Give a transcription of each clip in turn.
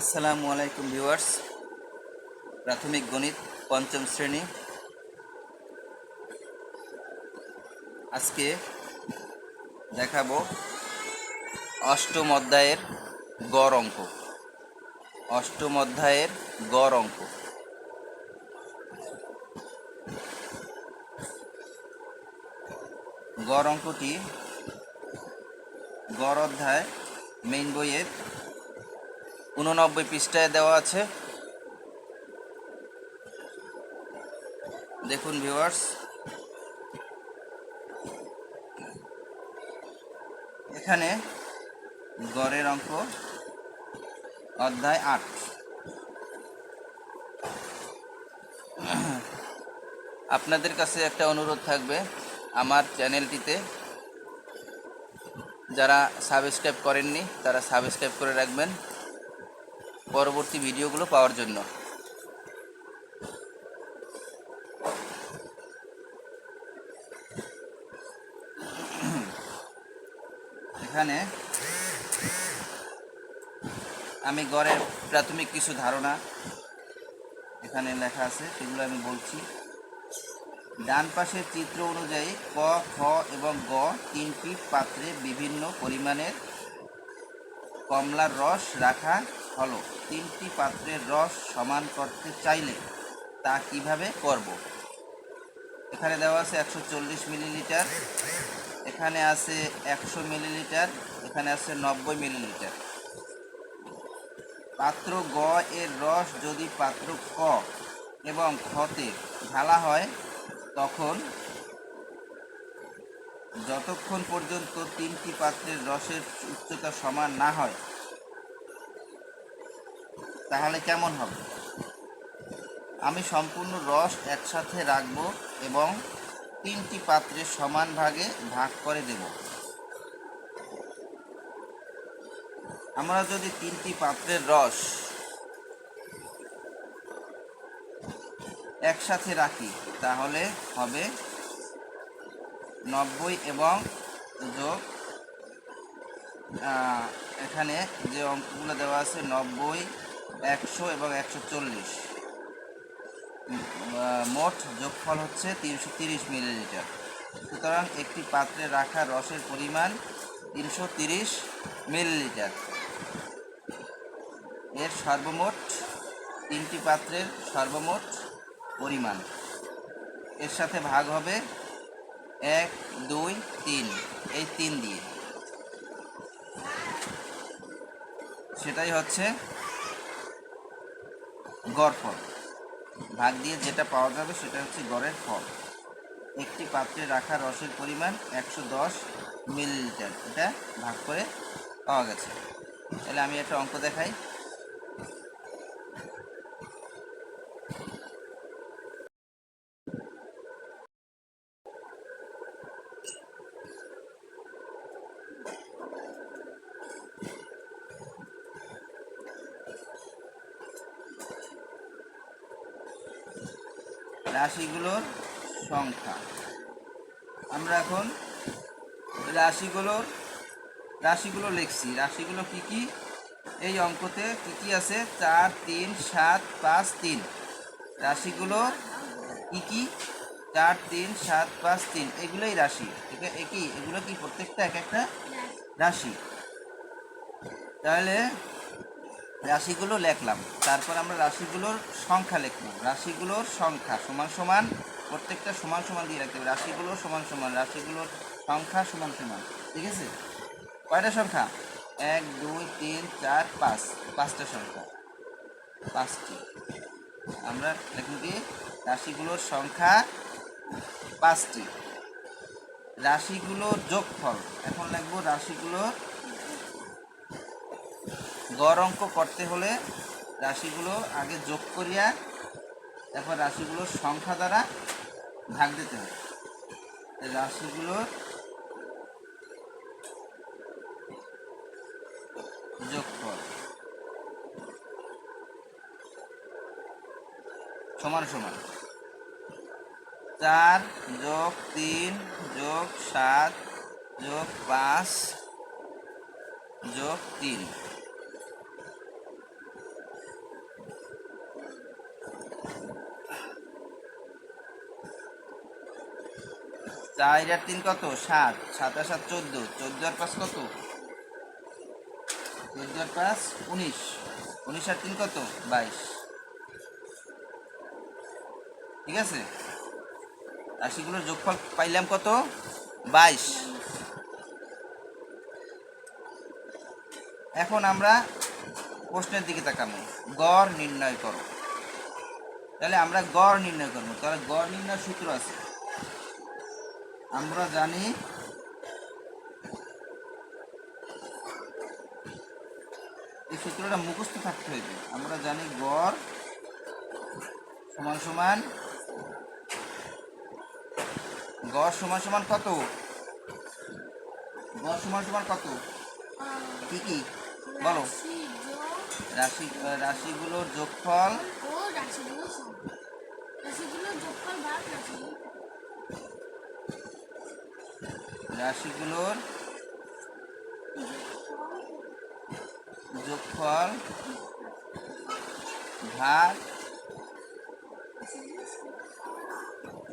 আসসালামু আলাইকুম ভিউয়ার্স। প্রাথমিক গণিত পঞ্চম শ্রেণি। আজকে দেখাবো অষ্টম অধ্যায়ের গড় অঙ্ক। অষ্টম অধ্যায়ের গড় অঙ্ক। গড় অঙ্কটি গড় অধ্যায় মেইন বইয়ের উননব্বই পৃষ্ঠায় দেওয়া আছে। দেখুন ভিউয়ার্স এখানে গড়ের অঙ্ক, অধ্যায় আট। আপনাদের কাছে একটা অনুরোধ থাকবে আমার চ্যানেলটিতে। যারা সাবস্ক্রাইব করেননি, তারা সাবস্ক্রাইব করে রাখবেন। পরবর্তী ভিডিওগুলো পাওয়ার জন্য। এখানে আমি গড়ের প্রাথমিক কিছু ধারণা এখানে লেখা আছে, সেগুলো আমি বলছি। ডান পাশের চিত্র অনুযায়ী ক, খ এবং গ তিনটি পাত্রে বিভিন্ন পরিমাণের কমলার রস রাখা হলো তিনটি পাত্রের রস সমান করতে চাইলে তা কীভাবে করব? এখানে দেওয়া আছে একশো চল্লিশ মিলিলিটার, এখানে আছে একশো মিলিলিটার, এখানে আছে নব্বই মিলিলিটার। পাত্র গ এর রস যদি পাত্র ক এবং খতে ঢালা হয়, তখন যতক্ষণ পর্যন্ত তিনটি পাত্রের রসের উচ্চতা সমান না হয় তাহলে কেমন হবে? আমি সম্পূর্ণ রস একসাথে রাখব এবং তিনটি পাত্রে সমান ভাগে ভাগ করে দেব। আমরা যদি তিনটি পাত্রের রস একসাথে রাখি, তাহলে হবে নব্বই এবং যোগ এখানে যে অঙ্কগুলো দেওয়া আছে নব্বই একশো এবং একশো চল্লিশ। মোট যোগফল হচ্ছে তিনশো তিরিশ মিলিলিটার। সুতরাং একটি পাত্রে রাখা রসের পরিমাণ তিনশো তিরিশ মিলিলিটার। এর সর্বমোট তিনটি পাত্রের সর্বমোট পরিমাণ। এর সাথে ভাগ হবে এক, দুই, তিন। এই তিন দিয়ে। সেটাই হচ্ছে গড় ফল। ভাগ দিয়ে যেটা পাওয়া যাবে সেটা হচ্ছে গড়ের ফল। একটি পাত্রে রাখা রসের পরিমাণ একশো দশ মিলিলিটার। এটা ভাগ করে পাওয়া গেছে। তাহলে আমি একটা অঙ্ক দেখাই। রাশিগুলোর সংখ্যা। আমরা এখন রাশিগুলোর, রাশিগুলো লিখছি। রাশিগুলো কি কি? এই অঙ্কতে কি কি আছে? চার, তিন, সাত, পাঁচ, তিন। রাশিগুলো কি কি? চার, তিন, সাত, পাঁচ, তিন। এগুলোই রাশি। ঠিক আছে একই এগুলো কি প্রত্যেকটা এক একটা রাশি? তাহলে রাশিগুলো লিখলাম। তারপর আমরা রাশিগুলোর সংখ্যা লিখলাম রাশিগুলোর সংখ্যা সমান সমান, প্রত্যেকটা সমান সমান দিয়ে রাখতে হবে। রাশিগুলো সমান সমান, রাশিগুলোর সংখ্যা সমান সমান, ঠিক আছে? কয়টা সংখ্যা? এক, দুই, তিন, চার, পাঁচ, পাঁচটা সংখ্যা। পাঁচটি। আমরা লিখুন কি? রাশিগুলোর সংখ্যা পাঁচটি। রাশিগুলোর যোগফল। এখন লিখব রাশিগুলোর গড় অঙ্ক করতে হলে রাশিগুলো আগে যোগ করিয়া তারপর রাশিগুলোর সংখ্যা দ্বারা ভাগ দিতে হবে। রাশিগুলোর যোগফল সমান সমান চার যোগ তিন যোগ সাত যোগ পাঁচ যোগ তিন। চার আর তিন কত? সাত। সাত আর সাত চোদ্দ। চোদ্দ আর পাঁচ কত? চোদ্দ আর পাঁচ, উনিশ। উনিশ আর তিন কত? বাইশ। ঠিক আছে? রাশিগুলোর যোগফল পাইলাম কত? বাইশ। এখন আমরা প্রশ্নের দিকে তাকাবো। গড় নির্ণয় করো। তাহলে আমরা গড় নির্ণয় করব। তাহলে গড় নির্ণয় সূত্র আছে। আমরা জানি এই সূত্রটা মুখস্থ থাকতে হইবে। আমরা জানি গড় সমান সমান গড় সমান সমান কত? গড় সমান সমান কত? কি কি? বলো। রাশি রাশিগুলোর যোগফল ও রাশিগুলো সম রাশিগুলো যোগফল ভাগ রাশিগুলো রাশিগুলোর যোগফল ভাগ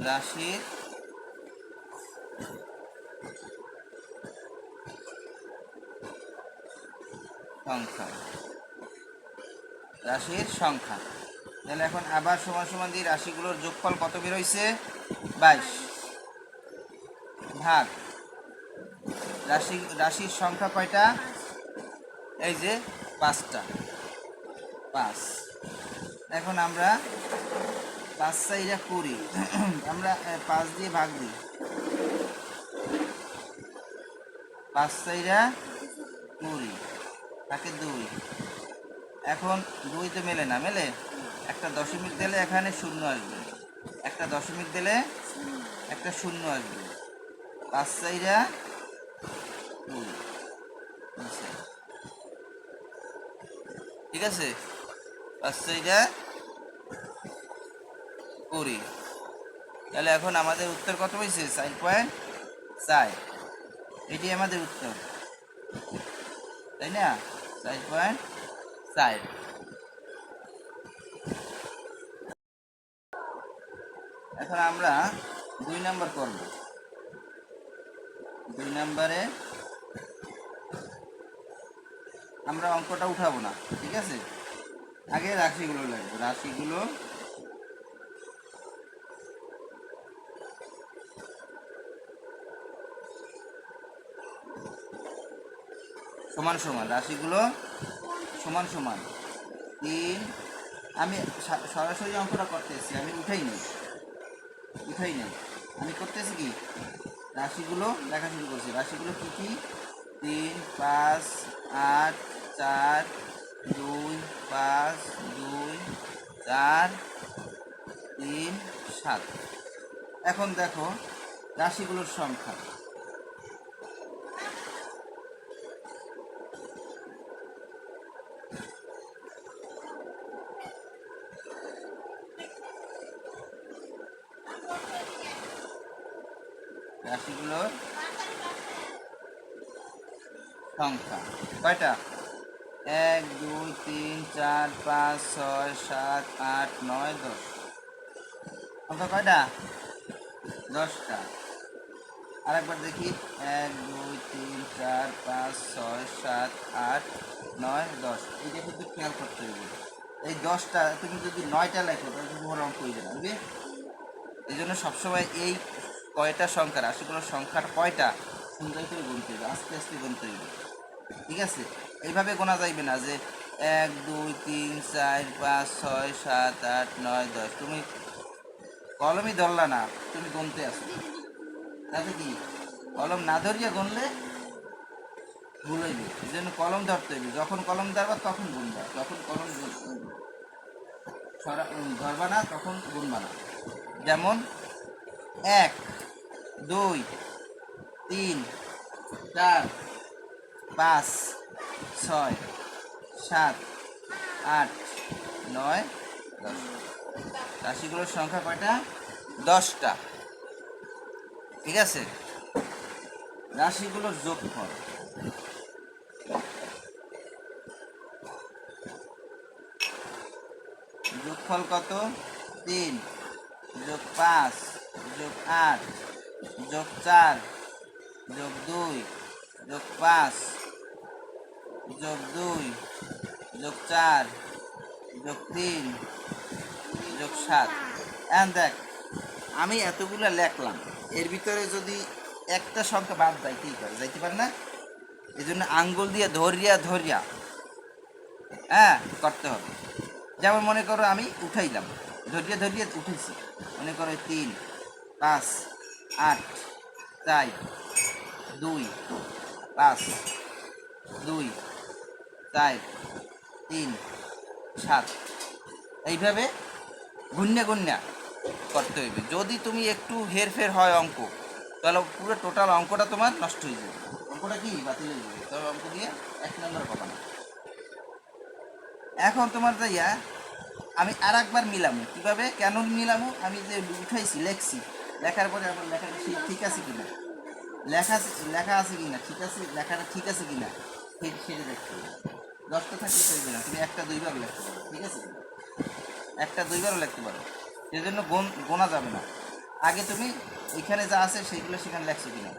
রাশির সংখ্যা। রাশির সংখ্যা। তাহলে এখন আবার সমান সমান দিয়ে রাশিগুলোর যোগফল কত বের হয়েছে বাইশ। ভাগ রাশি, রাশির সংখ্যা কয়টা? এই যে পাঁচটা। পাঁচ। এখন আমরা পাঁচ চাইরা করি আমরা পাঁচ দিয়ে ভাগ দিই। পাঁচ চাইরা কুড়ি। থাকে দুই। এখন দুই তো মেলে না, মেলে? একটা দশমিক দিলে এখানে শূন্য আসবে। একটা দশমিক দিলে একটা শূন্য আসবে। পাঁচ চাইরা। ঠিক আছে? পাঁচ চাইরা কুড়ি তাহলে এখন আমাদের উত্তর কত হয়েছে? চার পয়েন্ট চার। এটি আমাদের উত্তর। তাই না? চার পয়েন্ট চার। এখন আমরা দুই নাম্বার করব। দুই নাম্বারে আমরা অঙ্কটা উঠাবো না, ঠিক আছে? আগে রাশিগুলো লাগবে, রাশিগুলো সমান সমান, রাশিগুলো সমান সমান। তিন আমি সরাসরি অঙ্কটা করতেছি আমি উঠাই নেই উঠাই নেই। আমি করতেছি কি? রাশিগুলো লেখা শুরু করছি। রাশিগুলো কী কী? তিন, পাঁচ, আট চার দুই পাঁচ দুই চার তিন সাত। এখন দেখো রাশিগুলোর সংখ্যা রাশিগুলোর সংখ্যা কয়টা এক দুই তিন চার পাঁচ ছয় সাত আট নয় দশ সংখ্যা কয়টা দশটা। আরেকবার দেখি। এক, দুই, তিন, চার, পাঁচ, ছয়, সাত, আট, নয়, দশ। এইটা কিন্তু খেয়াল করতে হবে। এই দশটা, তুমি যদি নয়টা লেখো, তাহলে তুমি অঙ্ক হয়ে যাবে বুঝলি? এই জন্য সবসময় এই কয়টা সংখ্যা রাশিগুলোর সংখ্যার কয়টা, সুন্দর করে গুনতে হবে, আস্তে আস্তে গুনতে হবে। ঠিক আছে? এইভাবে গোনা যাইবে না যে এক, দুই, তিন, চার, পাঁচ, ছয়, সাত, আট, নয়, দশ। তুমি কলমই ধরলা না, তুমি গুনতে আসো। তাতে কি? কলম না ধরিয়া গুনলে ভুল হইবে, এই জন্য কলম ধরতে হইবে। যখন কলম ধরবা, তখন গুনবা, যখন কলম ধরবা না, তখন গুনবা না। যেমন, এক, দুই, তিন, চার, পাঁচ, ছয়, সাত, আট, নয়, দশ। রাশিগুলোর সংখ্যা কয়টা? দশটা। ঠিক আছে? রাশিগুলোর যোগফল। যোগফল কত? তিন। যোগ পাঁচ। যোগ আট। যোগ চার। যোগ দুই। যোগ পাঁচ। যোগ দুই। যোগ চার। যোগ তিন। যোগ সাত এখন দেখ, আমি এতগুলো লেখলাম, এর ভিতরে যদি একটা সংখ্যা বাদ যায় কি করে? যাইতে পারে না? এই জন্য আঙ্গুল দিয়ে ধরিয়া ধরিয়া হ্যাঁ করতে হবে। যেমন মনে করো আমি উঠাইলাম, ধরিয়ে ধরিয়ে উঠেছি। মনে করো তিন, পাঁচ, আট, চার, দুই, পাঁচ, দুই, চার, তিন, সাত। এইভাবে গুন্যা গুন্যা করতে হইবে। যদি তুমি একটু হেরফের হয় অঙ্ক, তাহলে পুরো টোটাল অঙ্কটা তোমার নষ্ট হয়ে যাবে। অঙ্কটা কি? বাতিল হয়ে যাবে। তবে অঙ্ক দিয়ে এক নম্বর পাবা না। এখন তোমার যাইয়া আমি আর একবার মিলামু। কীভাবে? কেন মিলামু? আমি যে উঠাইছি, লেখছি। লেখার পরে আমার লেখাটা ঠিক- আছে কিনা? লেখা লেখা আছে কিনা? ঠিক আছে? লেখাটা ঠিক আছে কিনা? সেটা দেখতে হবে। দশটা থাকলে চলবে না। তুমি একটা দুইবার লিখতে পারো ঠিক আছে? একটা দুইবারও লিখতে পারো। সেজন্য গোন গোনা যাবে না। আগে তুমি এখানে যা আছে সেইগুলো সেখানে লেখছো কিনা?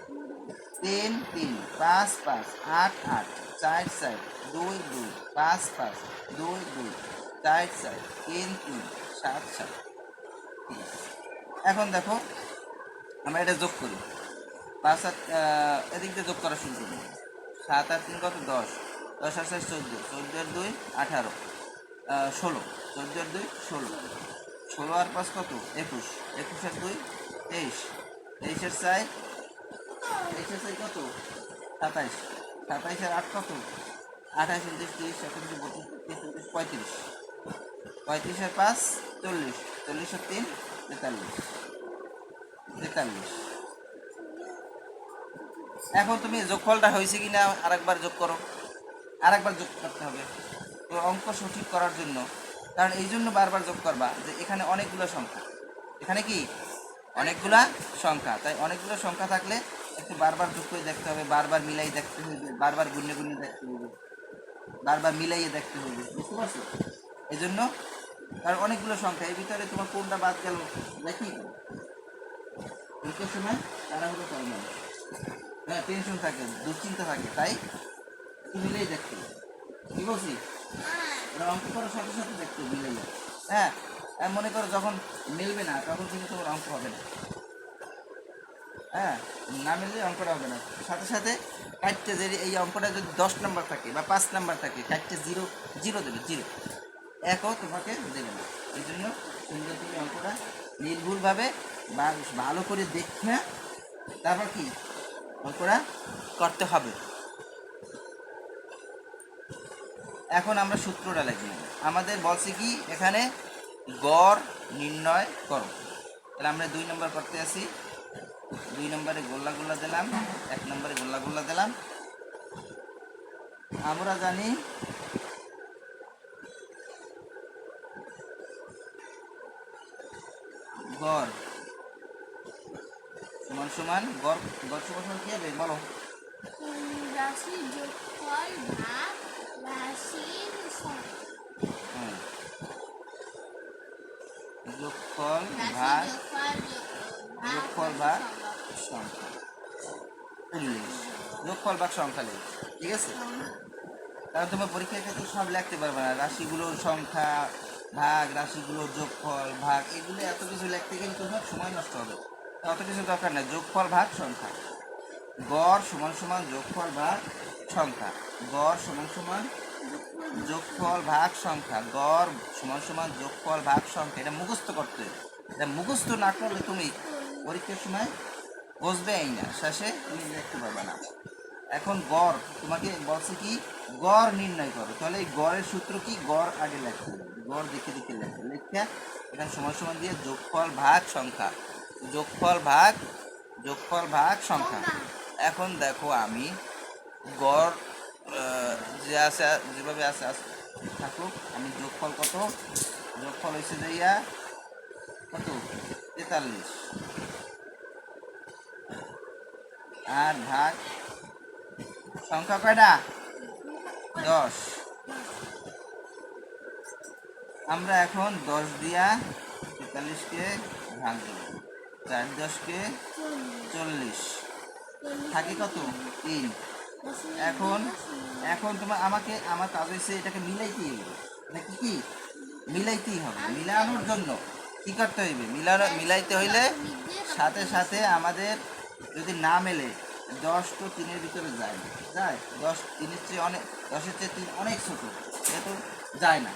তিন তিন পাঁচ পাঁচ আট আট চার চার দুই দুই পাঁচ পাঁচ দুই দুই চার চার তিন তিন সাত সাত। এখন দেখো আমরা এটা যোগ করি। পাঁচ আট আহ, এদিক দিয়ে যোগ করা শুরু করি সাত আট তিন কত? দশ। দশ আর চার চোদ্দ। চোদ্দোর দুই আঠারো। ষোলো। চোদ্দোর দুই, ষোলো। ষোলো আর পাঁচ কত? একুশ। একুশ আর দুই, তেইশ। তেইশের চার তেইশের চার কত? সাতাইশ। সাতাইশের আট কত? আঠাইশ উনত্রিশ, তিরিশ, একত্রিশ, বত্রিশ চৌত্রিশ পঁয়ত্রিশ। পঁয়ত্রিশের পাঁচ, চল্লিশ। চল্লিশের তিন, তেতাল্লিশ। তেতাল্লিশ। এখন তুমি যোগফলটা হয়েছে কি না আরেকবার যোগ করো। আরেকবার যোগ করতে হবে। অঙ্ক সঠিক করার জন্য। কারণ এই জন্য বারবার যোগ করবা যে এখানে অনেকগুলো সংখ্যা। এখানে কি? অনেকগুলা সংখ্যা। তাই অনেকগুলো সংখ্যা থাকলে একটু বারবার যোগ করে দেখতে হবে, বারবার মিলাই দেখতে হবে, বারবার গুণে গুণে দেখতে হবে, বারবার মিলাইয়ে দেখতে হবে, বুঝতে পারছ? এই জন্য কারণ অনেকগুলো সংখ্যা, এর ভিতরে তোমার কোনটা বাদ গেল দেখি। পরীক্ষার সময় তারা হলো না। হ্যাঁ টেনশন থাকে, দুশ্চিন্তা থাকে, তাই মিলেই দেখতে। কি বলছি? অঙ্ক করার সাথে সাথে দেখতে মিলেই হ্যাঁ মনে করো যখন মিলবে না, তখন কিন্তু তোমার অঙ্ক হবে না। হ্যাঁ না মিললে অঙ্কটা হবে না। সাথে সাথে কাটতে যে এই অঙ্কটা যদি দশ নাম্বার থাকে বা পাঁচ নাম্বার থাকে, কাটতে জিরো জিরো দেবে, জিরো। একও তোমাকে দেবে না। এই জন্য তুমি অঙ্কটা নির্ভুলভাবে বা ভালো করে দেখে তারপর কি? অঙ্কটা করতে হবে। এখন আমরা সূত্রটা লিখব আমাদের বলছে কি, এখানে গড় নির্ণয় করো। তাহলে আমরা দুই নম্বর করতে আসি। দুই নম্বরে গোল্লা গোল্লা দিলাম, এক নম্বরে গোল্লা গোল্লা দিলাম। আমরা জানি গড় সমান সমান, গড় গড় সমান কি হবে? বলো। রাশি যোগফল ভাগ যোগফল ভাগ যোগফল ভাগ সংখ্যা। যোগফল ভাগ সংখ্যা লিখ ঠিক আছে? কারণ তোমার পরীক্ষার ক্ষেত্রে সব লিখতে পারবে না। রাশিগুলোর সংখ্যা ভাগ রাশিগুলোর যোগফল ভাগ এগুলো এত কিছু লিখতে গেলে তোমার সময় নষ্ট হবে। অত কিছু দরকার নেই। যোগফল ভাগ সংখ্যা। গড় সমান সমান যোগফল ভাগ সংখ্যা। গড় সমান সমান যোগফল ভাগ সংখ্যা। গড় সমান সমান যোগফল ভাগ সংখ্যা। এটা মুখস্থ করতে এটা মুখস্থ না করলে তুমি পরীক্ষার সময় বসবেই না। শেষে তুমি দেখতে পারবে না। এখন গড়, তোমাকে বলছে কি, গড় নির্ণয় করো। তাহলে এই গড়ের সূত্র কি? গড় আগে হবে গড় দেখে দেখে লেখো। লেখা এখানে সমান সমান দিয়ে যোগফল ভাগ সংখ্যা। যোগফল ভাগ যোগফল ভাগ সংখ্যা। এখন দেখো আমি গড় যে আছে, যেভাবে আছে থাকুক, আমি যোগফল কত? যোগফল হয়েছে যাইয়া কত? তেতাল্লিশ। আর ভাগ, সংখ্যা কয়টা? দশ। আমরা এখন দশ দিয়া তেতাল্লিশকে ভাগ দেব। চার দশকে চল্লিশ। থাকে কত? তিন। এখন এখন তোমার আমাকে, আমার কাজ হয়েছে এটাকে মিলাইতেই হবে এটা কি কি? মিলাইতেই হবে, মিলানোর জন্য কি করতে হইবে? মিলানো, মিলাইতে হইলে সাথে সাথে আমাদের যদি না মেলে, দশ তো তিনের ভিতরে যায় যায়? দশ তিনের চেয়ে অনেক, দশের চেয়ে তিন অনেক ছোটো যেহেতু যায় না।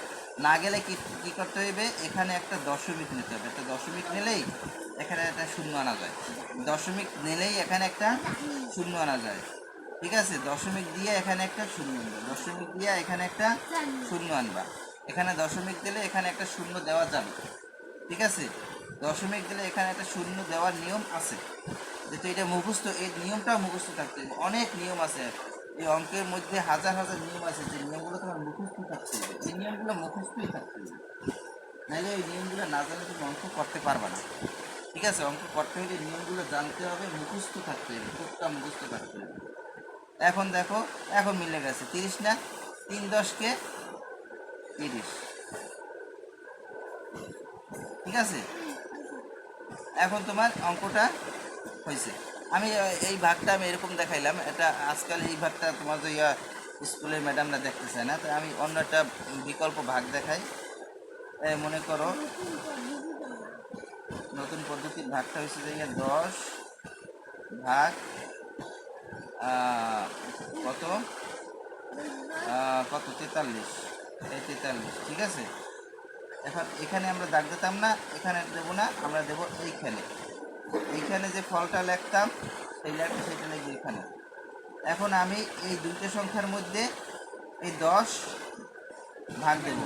না গেলে কি, কী করতে হইবে? এখানে একটা দশমিক নিতে হবে। একটা দশমিক নিলেই এখানে একটা শূন্য আনা যায়। দশমিক নিলেই এখানে একটা শূন্য আনা যায়। ঠিক আছে? দশমিক দিয়ে এখানে একটা শূন্য আনবা। দশমিক দিয়ে এখানে একটা শূন্য আনবা। এখানে দশমিক দিলে এখানে একটা শূন্য দেওয়া যাবে। ঠিক আছে? দশমিক দিলে এখানে একটা শূন্য দেওয়ার নিয়ম আছে। যেহেতু এটা মুখস্থ, এই নিয়মটাও মুখস্থ থাকতে অনেক নিয়ম আছে। এই অঙ্কের মধ্যে হাজার হাজার নিয়ম আছে। যে নিয়মগুলো তোমার মুখস্থ থাকতে হবে। এই নিয়মগুলো মুখস্থই থাকতে হবে। নাহলে এই নিয়মগুলো না জানলে তুমি অঙ্ক করতে পারবে না। ঠিক আছে? অঙ্ক করতে হলে নিয়মগুলো জানতে হবে, মুখস্থ থাকতে হবে। খুবটা মুখস্থ থাকতে হবে। এখন দেখো, এখন মিলে গেছে তিরিশ না? তিন দশকে তিরিশ। ঠিক আছে? এখন তোমার অঙ্কটা হয়েছে। আমি এই ভাগটা আমি এরকম দেখাইলাম, এটা আজকাল এই ভাগটা তোমার তো ইয়া স্কুলের ম্যাডামরা দেখতে চায় না, তো আমি অন্য একটা বিকল্প ভাগ দেখাই। মনে করো, নতুন পদ্ধতির ভাগটা হয়েছে যে দশ ভাগ কত? কত? তেতাল্লিশ। এই তেতাল্লিশ, ঠিক আছে? এখন এখানে আমরা দাগ দিতাম না, এখানে দেবো না, আমরা দেবো এইখানে। এইখানে যে ফলটা লিখতাম, সেই লেখা সেটা লিখব এখানে। এখন আমি এই দুইটা সংখ্যার মধ্যে এই দশ ভাগ দেব।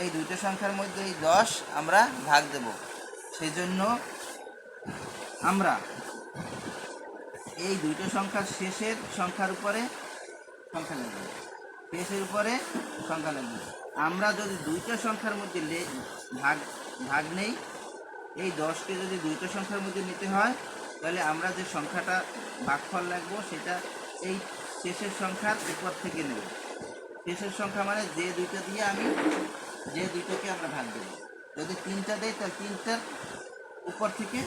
এই দুইটা সংখ্যার মধ্যে এই দশ আমরা ভাগ দেব। সেই জন্য আমরা এই দুইটা সংখ্যার শেষের সংখ্যার উপরে সংখ্যা লিখব শেষের উপরে সংখ্যা লিখব আমরা যদি দুইটা সংখ্যার মধ্যে ভাগ ভাগ নেই, এই দশকে যদি দুইটা সংখ্যার মধ্যে নিতে হয়, তাহলে আমরা যে সংখ্যাটা ভাগফল লাগবো সেটা এই শেষের সংখ্যার উপর থেকে নেব। শেষের সংখ্যা মানে যে দুইটা দিয়ে আমি যে দুইটাকে আমরা ভাগ দেবো। যদি তিনটা দেয় তাহলে তিনটার উপর থেকে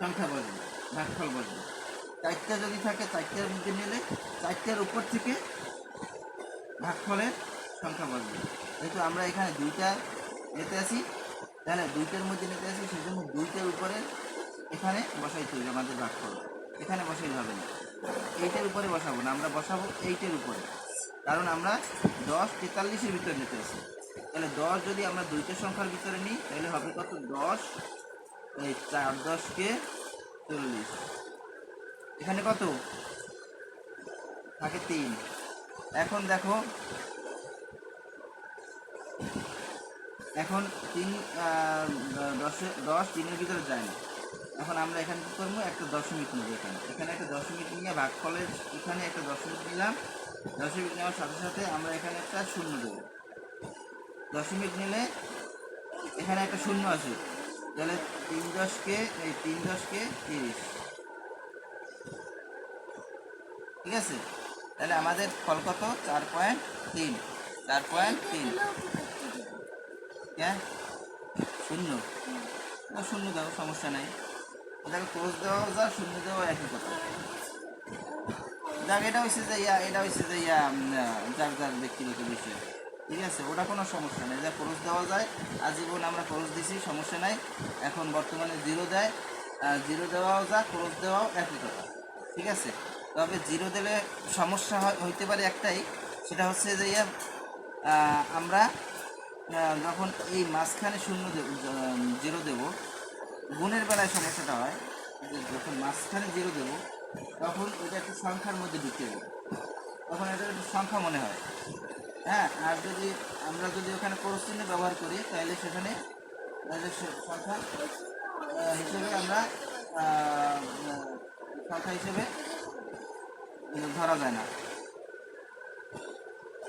সংখ্যা বসবে, ভাগফল বসবে। চারটা যদি থাকে চারটার মধ্যে নিলে চারটার উপর থেকে ভাগফলের সংখ্যা বসবে যেহেতু আমরা এখানে দুইটা নিতে আসি, তাহলে দুইটার মধ্যে নিতে আসি সেই জন্য দুইটার উপরে এখানে বসাইতে হবে, আমাদের ভাগফল। এখানে বসাইলে হবে না। এইটার উপরে বসাবো না, আমরা বসাবো এইটার উপরে। কারণ আমরা দশ তেতাল্লিশের ভিতরে নিতে আসি। তাহলে দশ যদি আমরা দুইটা সংখ্যার ভিতরে নিই, তাহলে হবে কত? দশ, এই চার দশকে চল্লিশ। এখানে কত? থাকে তিন। এখন দেখো, এখন তিন দশে, দশ তিনের ভিতরে যায় না। এখন আমরা এখানে কী করব? একটা দশমিক নেব এখানে। এখানে একটা দশমিক নিয়ে ভাগ ভাগফলের এখানে একটা দশমিক নিলাম। দশমিক নেওয়ার সাথে সাথে আমরা এখানে একটা শূন্য দেবো। দশমিক নিলে এখানে একটা শূন্য আছে। তাহলে তিন দশকে, এই তিন দশকে তিরিশ। ঠিক আছে? তাহলে আমাদের ফল কত? চার পয়েন্ট তিন। চার পয়েন্ট তিন। হ্যাঁ শূন্য। শূন্য দাও, সমস্যা নাই। দেখো ক্রোশ দেওয়াও যা, শূন্য দেওয়া একই কথা। যাক এটা হচ্ছে যে ইয়া, এটা হচ্ছে যে ইয়া যার যার ব্যক্তিগত বিষয়। ঠিক আছে? ওটা কোনো সমস্যা নেই। যা খরচ দেওয়া যায়, আজীবন আমরা খরচ দিছি, সমস্যা নাই। এখন বর্তমানে জিরো দেয়। জিরো দেওয়াও যা খরচ দেওয়াও একই কথা। ঠিক আছে? তবে জিরো দিলে সমস্যা হইতে পারে একটাই। সেটা হচ্ছে যে আমরা যখন এই মাঝখানে শূন্য জিরো দেব, গুণের বেলায় সমস্যাটা হয় যখন মাঝখানে জিরো দেব, তখন ওটা একটা সংখ্যার মধ্যে ঢুকে দেবো তখন এটা একটা সংখ্যা মনে হয়। হ্যাঁ আর যদি আমরা যদি ওখানে চিহ্ন ব্যবহার করি, তাহলে সেখানে সংখ্যা হিসেবে আমরা সংখ্যা হিসেবে উম, ধরা যায় না।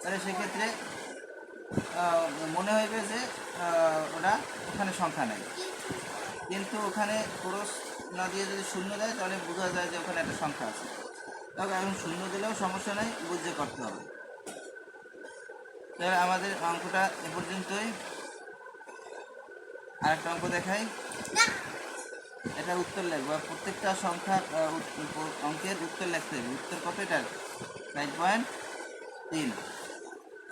তাহলে সেক্ষেত্রে মনে হইবে যে ওটা ওখানে সংখ্যা নেই। কিন্তু ওখানে ক্রস না দিয়ে যদি শূন্য দেয় তাহলে বোঝা যায় যে ওখানে একটা সংখ্যা আছে। তবে এখন শূন্য দিলেও সমস্যা নেই বুঝে করতে হবে। তাহলে আমাদের অঙ্কটা এ পর্যন্তই। আরেকটা অঙ্ক দেখাই। এটা উত্তর লিখব প্রত্যেকটা সংখ্যা অঙ্কের উত্তর লিখতে হবে। উত্তর কত এটার ফাইভ পয়েন্ট তিন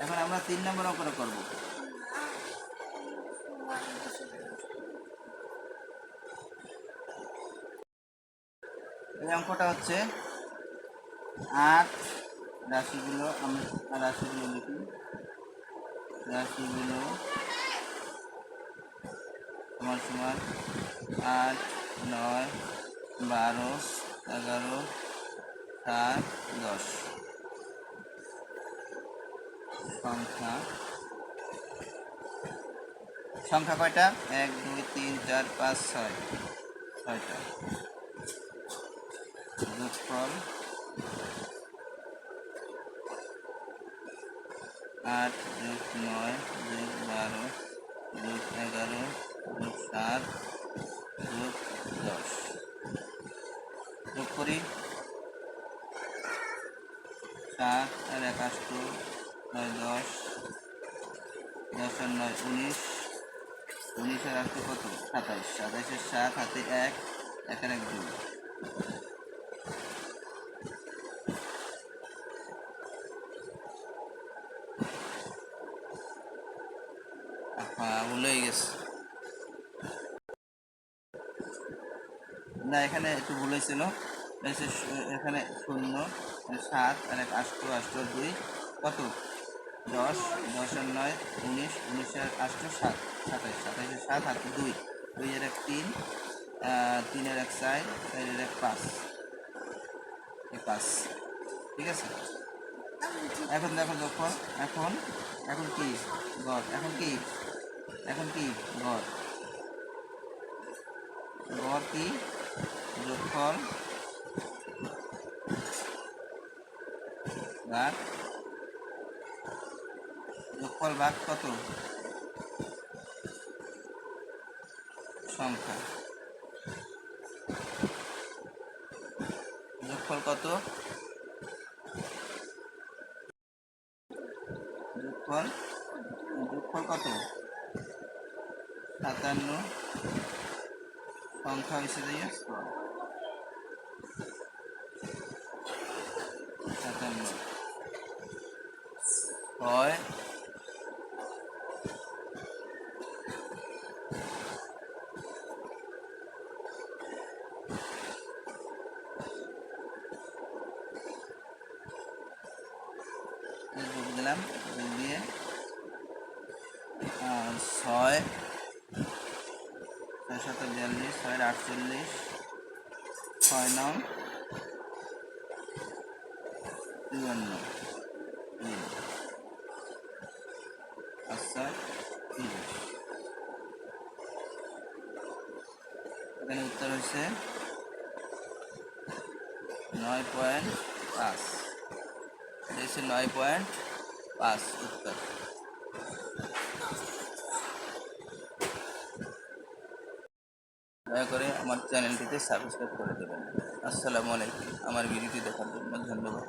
এখন আমরা তিন নম্বর অঙ্কটা করব। এই অঙ্কটা হচ্ছে আট রাশিগুলো আমরা রাশিগুলো লিখি। রাশিগুলো সমান সমান আট নয়, বারো, এগারো, সাত, দশ। সংখ্যা। সংখ্যা কয়টা? এক, দুই, তিন, চার, পাঁচ, ছয়। ছয়টা। যোগফল আট যোগ নয় যোগ বারো যোগ এগারো যোগ সাত যোগ দশ যোগ করি সাত আর একাষ্ট নয় দশ দশ আর নয় উনিশ উনিশ আর আটশো কত সাতাইশ, সাতাইশের সাত হাতে এক, একের এক দুই। ভুল গেছে। না, এখানে একটু ভুল হয়েছিল। এখানে শূন্য, সাত, আর এক আষ্ট আষ্ট, দুই। কত? দশ দশ আর নয়, উনিশ উনিশ আর আষ্ট, সাত, সাতাইশ, সাতাইশের সাত হাতে দুই দুই এর এক তিন তিনের এক চার, চারের এক পাঁচ। পাঁচ। ঠিক আছে? এখন দেখো দেখো এখন এখন কি? গড়। এখন কি? এখন কি? গড়। গড় কি? যোগফল। ভাগ যোগফল ভাগ কত? সংখ্যা। যোগফল কত? যোগফল যোগফল কত? সাতান্ন। সংখ্যা ছয় সাতান্ন ছয় এই যোগ দিলাম যোগ দিয়ে ছয় ছয় শত বিয়াল্লিশ ছয়ের আটচল্লিশ, ছয় নং, চুয়ান্ন। আচ্ছা তিরিশ। এখানে উত্তর হচ্ছে নয় পয়েন্ট পাঁচ। এটা হচ্ছে নয় পয়েন্ট পাঁচ উত্তর। দয়া করে আমার চ্যানেলটিতে সাবস্ক্রাইব করে দেবেন। আসসালামু আলাইকুম। আমার ভিডিওটি দেখার জন্য ধন্যবাদ।